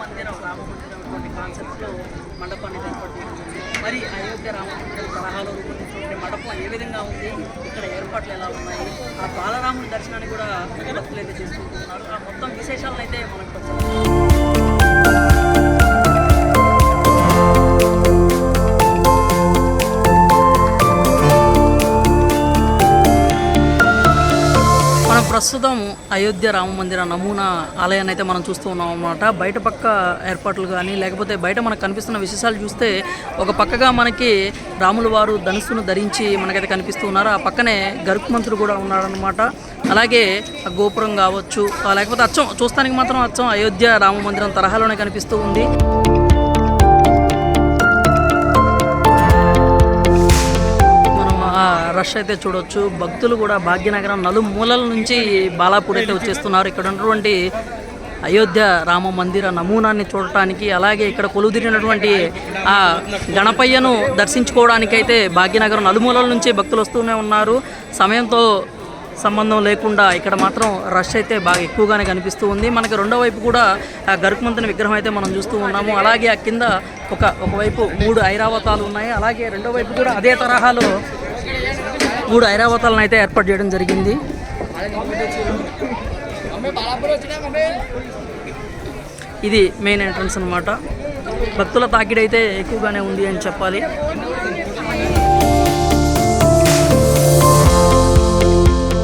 మందిరం రామ మందిరం కాన్సెప్ట్లో మండపాన్ని ఏర్పాటు మరి అయోధ్య రామ మందిరం తరహాలో రూపొందించినటువంటి మండపం ఏ విధంగా ఉంది? ఇక్కడ ఏర్పాట్లు ఎలా ఉన్నాయి? ఆ బాలరాముని దర్శనాన్ని కూడా భక్తులు అయితే చేసుకుంటున్నారు ఆ మొత్తం విశేషాలను అయితే మనకు ప్రస్తుతం అయోధ్య రామ మందిర నమూనా ఆలయాన్ని అయితే మనం చూస్తూ ఉన్నాం అన్నమాట. బయట పక్క ఏర్పాట్లు కానీ లేకపోతే బయట మనకు కనిపిస్తున్న విశేషాలు చూస్తే ఒక పక్కగా మనకి రాముల వారు ధనుస్సును ధరించి మనకైతే కనిపిస్తూ ఉన్నారు. ఆ పక్కనే గరుత్మంతుడు కూడా ఉన్నాడనమాట అలాగే ఆ గోపురం కావచ్చు లేకపోతే అచ్చం చూస్తానికి మాత్రం అచ్చం అయోధ్య రామ మందిరం తరహాలోనే కనిపిస్తూ ఉంది. రష్ అయితే చూడొచ్చు. భక్తులు కూడా భాగ్యనగరం నలుమూలల నుంచి బాలాపూర్ అయితే వచ్చేస్తున్నారు. ఇక్కడ ఉన్నటువంటి అయోధ్య రామ మందిర నమూనాన్ని చూడటానికి అలాగే ఇక్కడ కొలుదిరినటువంటి ఆ గణపయ్యను దర్శించుకోవడానికి అయితే భాగ్యనగరం నలుమూలల నుంచి భక్తులు వస్తూనే ఉన్నారు. సమయంతో సంబంధం లేకుండా ఇక్కడ మాత్రం రష్ అయితే బాగా ఎక్కువగానే కనిపిస్తూ ఉంది. మనకి రెండో వైపు కూడా ఆ గరుకుమంతుని విగ్రహం అయితే మనం చూస్తూ ఉన్నాము. అలాగే ఆ కింద ఒక ఒకవైపు మూడు ఐరావతాలు ఉన్నాయి. అలాగే రెండో వైపు కూడా అదే తరహాలో మూడు ఐరావతాలను అయితే ఏర్పాటు చేయడం జరిగింది. ఇది మెయిన్ ఎంట్రన్స్ అనమాట భక్తుల తాకిడి అయితే ఎక్కువగానే ఉంది అని చెప్పాలి.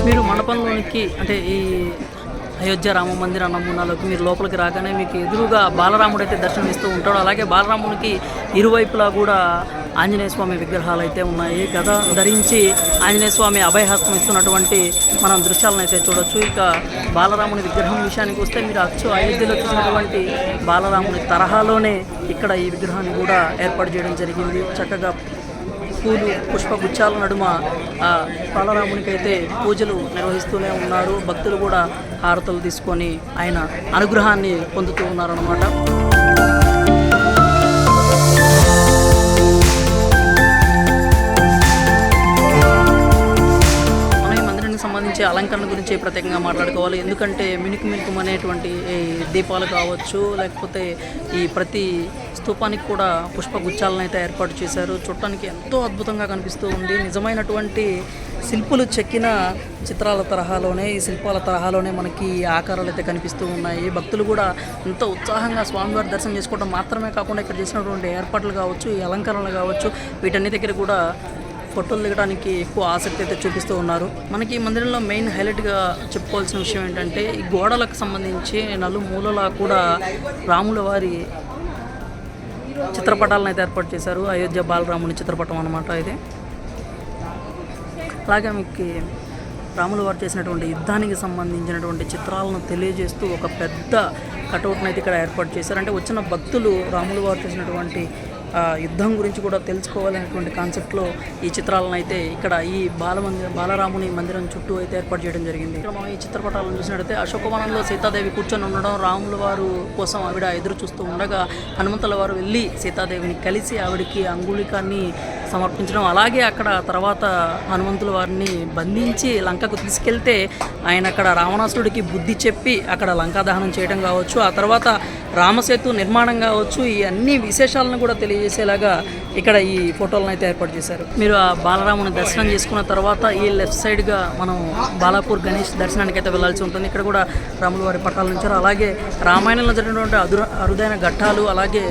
మీరు మండపంలోనికి అంటే ఈ అయోధ్య రామ మందిర నమూనాలోకి మీరు లోపలికి రాగానే మీకు ఎదురుగా బాలరాముడు అయితే దర్శనం ఇస్తూ ఉంటాడు. అలాగే బాలరామునికి ఇరువైపులా కూడా ఆంజనేయ స్వామి విగ్రహాలు అయితే ఉన్నాయి. గద ధరించి ఆంజనేయ స్వామి అభయహస్తం ఇస్తున్నటువంటి మనం దృశ్యాలను అయితే చూడొచ్చు. ఇక బాలరాముని విగ్రహం విషయానికి వస్తే మీరు అచ్చు అయోధ్యలో చూసినటువంటి బాలరాముని తరహాలోనే ఇక్కడ ఈ విగ్రహాన్ని కూడా ఏర్పాటు చేయడం జరిగింది. చక్కగా పూలు పుష్పగుచ్చాల నడుమ ఆ బాలరామునికి అయితే పూజలు నిర్వహిస్తూనే ఉన్నారు. భక్తులు కూడా హారతలు తీసుకొని ఆయన అనుగ్రహాన్ని పొందుతూ ఉన్నారన్నమాట. అలంకరణ గురించి ప్రత్యేకంగా మాట్లాడుకోవాలి? ఎందుకంటే మినుకు మినుకు అనేటువంటి దీపాలు కావచ్చు లేకపోతే ఈ ప్రతి స్తూపానికి కూడా పుష్పగుచ్చాలను అయితే ఏర్పాటు చేశారు. చూడటానికి ఎంతో అద్భుతంగా కనిపిస్తూ ఉంది. నిజమైనటువంటి శిల్పులు చెక్కిన చిత్రాల తరహాలోనే ఈ శిల్పాల తరహాలోనే మనకి ఆకారాలు అయితే కనిపిస్తూ ఉన్నాయి. భక్తులు కూడా ఎంతో ఉత్సాహంగా స్వామివారి దర్శనం చేసుకోవడం మాత్రమే కాకుండా ఇక్కడ చేసినటువంటి ఏర్పాట్లు కావచ్చు ఈ అలంకరణలు కావచ్చు వీటన్ని దగ్గర కూడా ఫోటోలు దిగడానికి ఎక్కువ ఆసక్తి అయితే చూపిస్తూ ఉన్నారు. మనకి ఈ మందిరంలో మెయిన్ హైలైట్గా చెప్పుకోవాల్సిన విషయం ఏంటంటే ఈ గోడలకు సంబంధించి నలుమూలలా కూడా రాముల వారి చిత్రపటాలను అయితే ఏర్పాటు చేశారు. అయోధ్య బాలరాముని చిత్రపటం అనమాట ఇది. అలాగే మీకు రాముల వారు చేసినటువంటి యుద్ధానికి సంబంధించినటువంటి చిత్రాలను తెలియజేస్తూ ఒక పెద్ద కటౌట్ని అయితే ఇక్కడ ఏర్పాటు చేశారు. అంటే వచ్చిన భక్తులు రాముల వారు చేసినటువంటి యుద్ధం గురించి కూడా తెలుసుకోవాలనేటువంటి కాన్సెప్ట్లో ఈ చిత్రాలను అయితే ఇక్కడ ఈ బాల బాలరాముని మందిరం చుట్టూ అయితే ఏర్పాటు చేయడం జరిగింది. ఇక్కడ మనం ఈ చిత్రపటాలను చూసినట్టయితే అశోకవనంలో సీతాదేవి కూర్చొని ఉండడం రాముల వారు కోసం ఆవిడ ఎదురు చూస్తూ ఉండగా హనుమంతుల వారు వెళ్ళి సీతాదేవిని కలిసి ఆవిడకి అంగుళికాన్ని సమర్పించడం అలాగే అక్కడ తర్వాత హనుమంతుల వారిని బంధించి లంకకు తీసుకెళ్తే ఆయన అక్కడ రావణాసురుడికి బుద్ధి చెప్పి అక్కడ లంకా దహనం చేయడం కావచ్చు ఆ తర్వాత రామసేతు నిర్మాణం కావచ్చు ఈ అన్ని విశేషాలను కూడా తెలియ చేసేలాగా ఇక్కడ ఈ ఫోటోలను అయితే ఏర్పాటు చేశారు. మీరు ఆ బాలరాముని దర్శనం చేసుకున్న తర్వాత ఈ లెఫ్ట్ సైడ్గా మనం బాలాపూర్ గణేష్ దర్శనానికి అయితే వెళ్ళాల్సి ఉంటుంది. ఇక్కడ కూడా రాముల వారి పట్టాలు ఉంచారు. అలాగే రామాయణంలో జరిగినటువంటి అదుర అరుదైన ఘట్టాలు అలాగే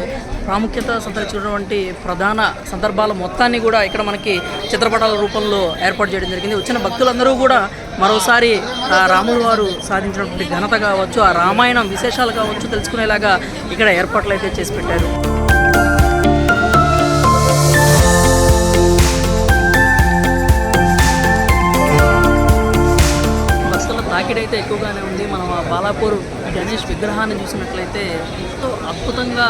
ప్రాముఖ్యత సంతరించినటువంటి ప్రధాన సందర్భాల మొత్తాన్ని కూడా ఇక్కడ మనకి చిత్రపటాల రూపంలో ఏర్పాటు చేయడం జరిగింది. వచ్చిన భక్తులందరూ కూడా మరోసారి ఆ రాముల వారు సాధించినటువంటి ఘనత కావచ్చు ఆ రామాయణం విశేషాలు కావచ్చు తెలుసుకునేలాగా ఇక్కడ ఏర్పాట్లు అయితే చేసి పెట్టారు. భక్తుల అయితే ఎక్కువగానే ఉంది. మనం బాలాపూర్ గణేష్ విగ్రహాన్ని చూసినట్లయితే ఎంతో అద్భుతంగా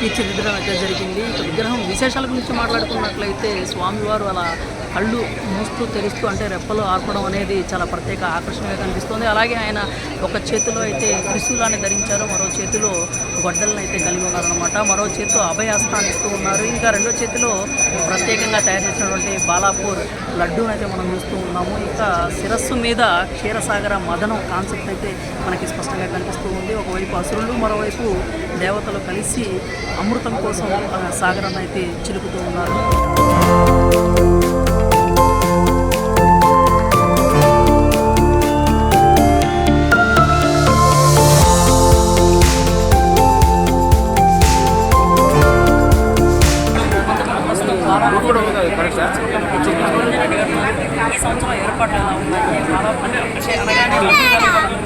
తీర్చిదిద్దడం అయితే జరిగింది. ఇక విగ్రహం విశేషాల గురించి మాట్లాడుకున్నట్లయితే స్వామివారు అలా కళ్ళు మూస్తూ తెరుస్తూ అంటే రెప్పలు ఆర్పడం అనేది చాలా ప్రత్యేక ఆకర్షణగా కనిపిస్తుంది. అలాగే ఆయన ఒక చేతిలో అయితే త్రిశూలాన్ని ధరించారు. మరో చేతిలో గొడ్డలను అయితే కలిగి ఉన్నారనమాట మరో చేతితో అభయాస్త్రాన్ని ఇస్తూ ఉన్నారు. ఇంకా రెండో చేతిలో ప్రత్యేకంగా తయారు చేసినటువంటి బాలాపూర్ లడ్డూని అయితే మనం చూస్తూ ఉన్నాము. ఇంకా శిరస్సు మీద క్షీరసాగర మదనం కాన్సెప్ట్ అయితే మనకి స్పష్టంగా కనిపిస్తూ ఉంది. ఒకవైపు అసురులు మరోవైపు దేవతలు కలిసి అమృతం కోసం ఆ అయితే చిలుకుతూ ఉన్నారు. ఈ సంవత్సరం ఏర్పాట్లు ఎలా ఉన్నాయి బాలాపూర్ అంటే అనగానే లడ్డూ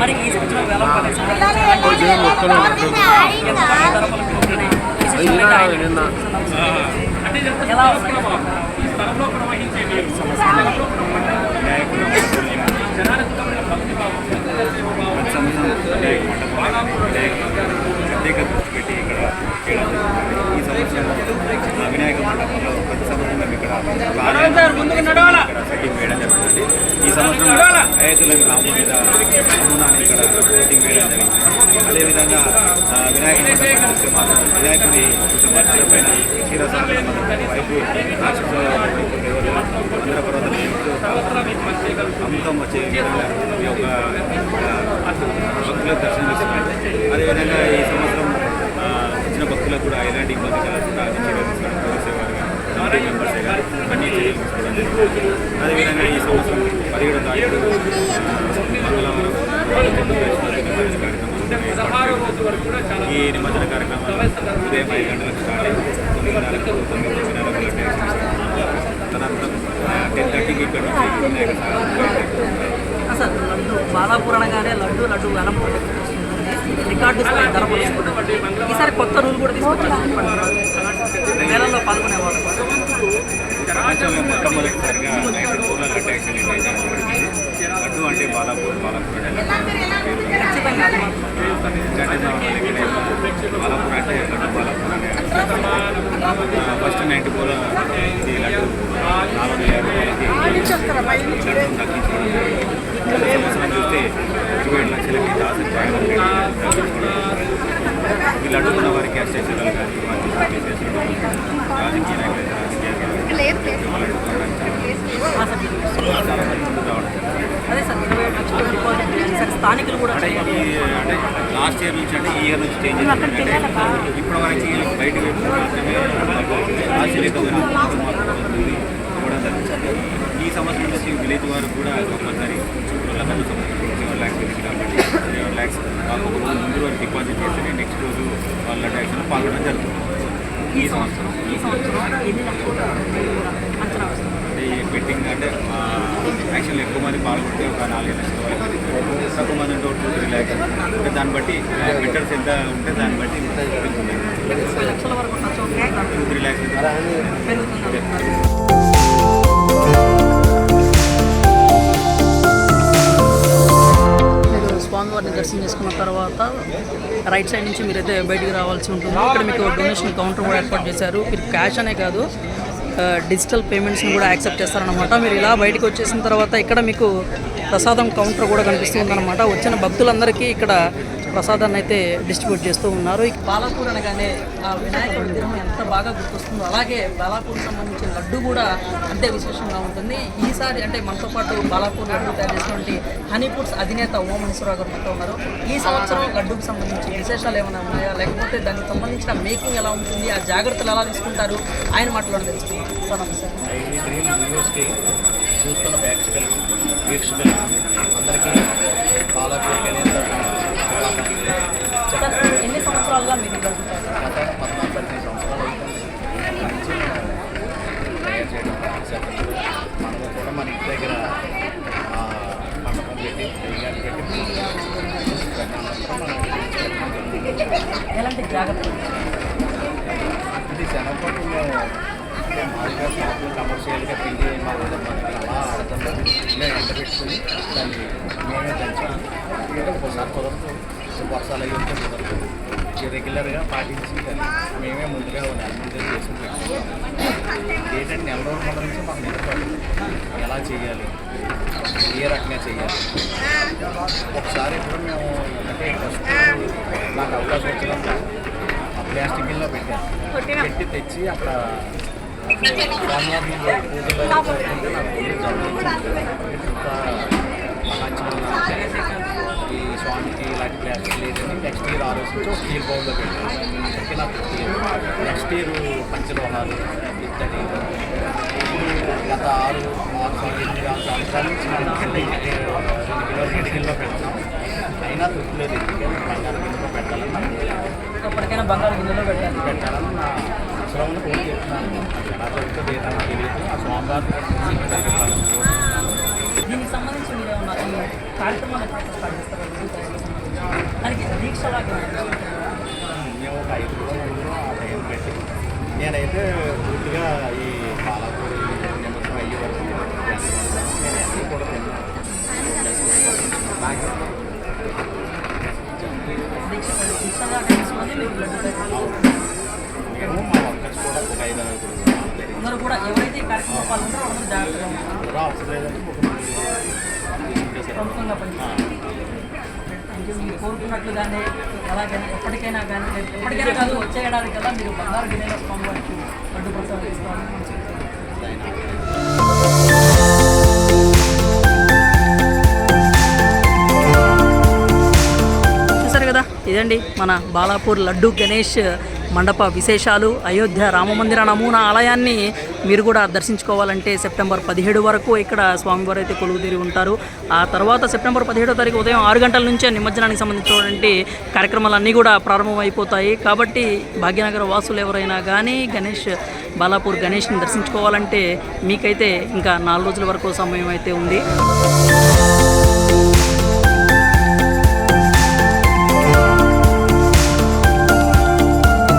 మరి ఈ సంవత్సరం ఎలా ఎంత ధరపలు పెరుగుతున్నాయి? ఈ సంవత్సరం అయితే ఆయన ఎలా ఉన్నాయి? ప్రత్యేక దృష్టి పెట్టి ఇక్కడ చేయడం జరుగుతుంది. ఈ సంవత్సరం ఆ వినాయక మండపంలో ప్రతి సంవత్సరం మేము ఇక్కడ ఒక ఆలయాన్ని ఇక్కడ సెట్టింగ్ వేయడం జరుగుతుంది. ఈ సంవత్సరం అయోధ్యలో రాము మీద నమూనాన్ని ఇక్కడ సెట్టింగ్ వేయడం జరిగింది. అదేవిధంగా వినాయక మండపం చూస్తే మాత్రం వినాయకుడి కొంచెం మధ్య పైన క్షీరసాగర వైపు రాక్షసుల వైపు దేవుడు అందర పర్వతం అమృతం వచ్చే విధంగా ఈ యొక్క భక్తులకు దర్శనం ఇస్తున్నారు అదేవిధంగా ఈ సంవత్సరం వచ్చిన భక్తులకు కూడా ఎలాంటి ఇబ్బంది కలగకుండా అన్ని చర్యలు తీసుకోవడం పోలీసు వారు కమిటీ మెంబర్సే కానీ అన్ని చర్యలు తీసుకోవడం జరిగింది అదేవిధంగా ఈ సంవత్సరం పదిహేడో తారీఖు ఈ నిమజ్జన కార్యక్రమం ఉదయం ఐదు గంటలకు స్టార్ట్ అయ్యి తొమ్మిదిన్నరకు తొమ్మిది తొమ్మిదిన్నరకు లడ్డు టెన్ థర్టీకి ఇక్కడ నుంచి లడ్డు వెలం రికార్డు ధర. ఈసారి కొత్త రూల్ కూడా తీసుకొచ్చారు వేలల్లో పాల్గొనేవాళ్ళు. ప్రపంచంలో మొట్టమొదటిసారిగా నైట్ పూల లడ్డు యాక్షన్ లడ్డు అంటే బాలాపూర్ బాలాపూర్ అంటే బాలాపూర్ అంటే లడ్డు బాలాపూర్ అంటే ఫస్ట్ నైన్టీ పూల ఇది లడ్డు. నాలుగు వందల యాభై రూపాయలకి లడ్డు తగ్గించుకోవడం సంవత్సరం చూస్తే ఇరవై ఏడు లక్షలకి దాదాపు తగ్గించుకోవడం ఈ లడ్డు ఉన్న వారికి అష్టైశ్వర్యాలు కానీ రాజకీయ నాయకులు అదే సార్ ఇరవై సార్ స్థానికులు కూడా అంటే చేయాలి. ఈ అంటే లాస్ట్ ఇయర్ నుంచి అంటే ఈ ఇయర్ నుంచి చేంజ్. ఇప్పటి వరకు బయట వైపు మాత్రమే ఆశ్చర్యకమైన ఇవ్వడం జరుగుతుంది ఈ సంవత్సరం నుంచి విలేజ్ వారు కూడా కంపల్సరీ లెవెన్ సెవెన్ ల్యాక్స్ వెళ్ళింది కాబట్టి సెవెన్ ల్యాక్స్ ఒక రోజు ముందు రోజు డిపాజిట్ చేస్తే నెక్స్ట్ రోజు వాళ్ళ ట్యాక్స్లో పాల్గొనడం జరుగుతుంది ఈ సంవత్సరం ఈ సంవత్సరం ఎన్ని లక్షలు అంచనా వేస్తారు అంటే ఈ బెట్టింగ్ అంటే యాక్చువల్ ఎక్కువ మంది పాల్గొంటే ఒక నాలుగు లక్షల వరకు తక్కువ మంది ఉంటే ఒక టూ త్రీ ల్యాక్స్ అంటే దాన్ని బట్టి బెట్టర్స్ ఎంత ఉంటే దాన్ని బట్టి లక్షల వరకు టూ త్రీ ల్యాక్స్ స్వామివారిని దర్శనం చేసుకున్న తర్వాత రైట్ సైడ్ నుంచి మీరైతే బయటికి రావాల్సి ఉంటుంది. ఇక్కడ మీకు డొనేషన్ కౌంటర్ కూడా ఏర్పాటు చేశారు. మీరు క్యాష్ అనే కాదు డిజిటల్ పేమెంట్స్ని కూడా యాక్సెప్ట్ చేస్తారనమాట మీరు ఇలా బయటకు వచ్చేసిన తర్వాత ఇక్కడ మీకు ప్రసాదం కౌంటర్ కూడా కనిపిస్తుంది అనమాట వచ్చిన భక్తులందరికీ ఇక్కడ ప్రసాదాన్ని అయితే డిస్ట్రిబ్యూట్ చేస్తూ ఉన్నారు. బాలాపూర్ అనగానే ఆ వినాయకుడి విగ్రహం ఎంత బాగా గుర్తొస్తుందో అలాగే బాలాపూర్ సంబంధించిన లడ్డు కూడా అంతే విశేషంగా ఉంటుంది. ఈసారి అంటే మనతో పాటు బాలాపూర్ లడ్డు తయారు చేసినటువంటి హనీ అధినేత ఓమహేశ్వరరావు గారు మనతో ఉన్నారు. ఈ సంవత్సరం లడ్డుకు సంబంధించి విశేషాలు ఏమైనా ఉన్నాయా? లేకపోతే దానికి సంబంధించిన మేకింగ్ ఎలా ఉంటుంది? ఆ జాగ్రత్తలు ఎలా తీసుకుంటారు? ఆయన మాటలో తెలుసుకుంటారు సార్ నమస్తే. చూస్తున్న ప్రేక్షకులు వీక్షకులు అందరికీ బాలాపూర్కి అనేది సార్ ఎన్ని సంవత్సరాలుగా మీరు పద్నాలుగు సంవత్సరాలు మనము కూడా మన ఇంటి దగ్గర మండపం పెట్టి పెట్టి ఎలాంటి జాగ్రత్తలు? ఇది శనగపట్టులో మామూలుగా షాపులు కమర్షియల్గా పిండి మామూలుగా మనకి అలా ఆడుతుంటాం మేము ఎండ పెట్టుకుని దాన్ని మేమే దంచుకుని ఒకసారి కుదరదు వర్షాలు అయ్యి ఉంటే కుదరదు రెగ్యులర్గా పాటించి మేమే ముందుగా నెల ముందు చేసుకుని పెట్టుకుంటాం. ఏంటంటే నెల రోజుల ముందు నుంచి మాకు నిలబడి ఎలా చేయాలి? ఏ రకంగా చేయాలి? ఒకసారి ఇప్పుడు మేము అంటే ఫస్ట్ నాకు అవకాశం వచ్చినప్పుడు ఆ ప్లాస్టిక్ గిన్నెలో పెట్టాను పెట్టి తెచ్చి అక్కడ పూజలో చేసుకుంటే నాకు పూజ జరుగుతుంది ఇంకా మహాత్ములు ఈ స్వామికి ఇలాంటి ప్లాస్టిక్ లేదని నెక్స్ట్ ఇయర్ ఆలోచించి స్టీల్ బౌల్లో ఓకే నాకు నెక్స్ట్ ఇయర్ పంచలోహాలు ఇత్తడి. గత ఆరు ఆరు ఎనిమిది ఆరు సంవత్సరాల నుంచి మనం కింద రెండు కిలోలు రెండు కిలో పెడతాం. అయినా తృప్తిలేదు ఎందుకంటే బంగారు గిన్నెలో పెట్టాలని నాకు ఎప్పటికైనా బంగారు గిన్నెలో పెట్టాలి. పెట్టాలని నా శ్రమను కోరి చెప్తున్నాను ఏదైనా తెలియదు. ఆ కోరుకుంటున్నాను దీనికి సంబంధించి కార్యక్రమాలు దానికి దీక్ష లాగా మేము ఒక ఐదు రోజులు ముందు పెట్టి నేనైతే పూర్తిగా ఈ ఎప్పటికైనా కాదు వచ్చే ఏడాది మీరు బంగారు గిన్నెల స్వామి వారికి అడ్డు ప్రసాదం ఇస్తామని మనం ఇదండి మన బాలాపూర్ లడ్డు గణేష్ మండప విశేషాలు అయోధ్య రామమందిర నమూనా ఆలయాన్ని మీరు కూడా దర్శించుకోవాలంటే సెప్టెంబర్ పదిహేడు వరకు ఇక్కడ స్వామివారు అయితే కొలుగుతీరి ఉంటారు. ఆ తర్వాత సెప్టెంబర్ పదిహేడో తారీఖు ఉదయం ఆరు గంటల నుంచే నిమజ్జనానికి సంబంధించినటువంటి కార్యక్రమాలన్నీ కూడా ప్రారంభమైపోతాయి. కాబట్టి భాగ్యనగర వాసులు ఎవరైనా కానీ గణేష్ బాలాపూర్ గణేష్ని దర్శించుకోవాలంటే మీకైతే ఇంకా నాలుగు రోజుల వరకు సమయం అయితే ఉంది.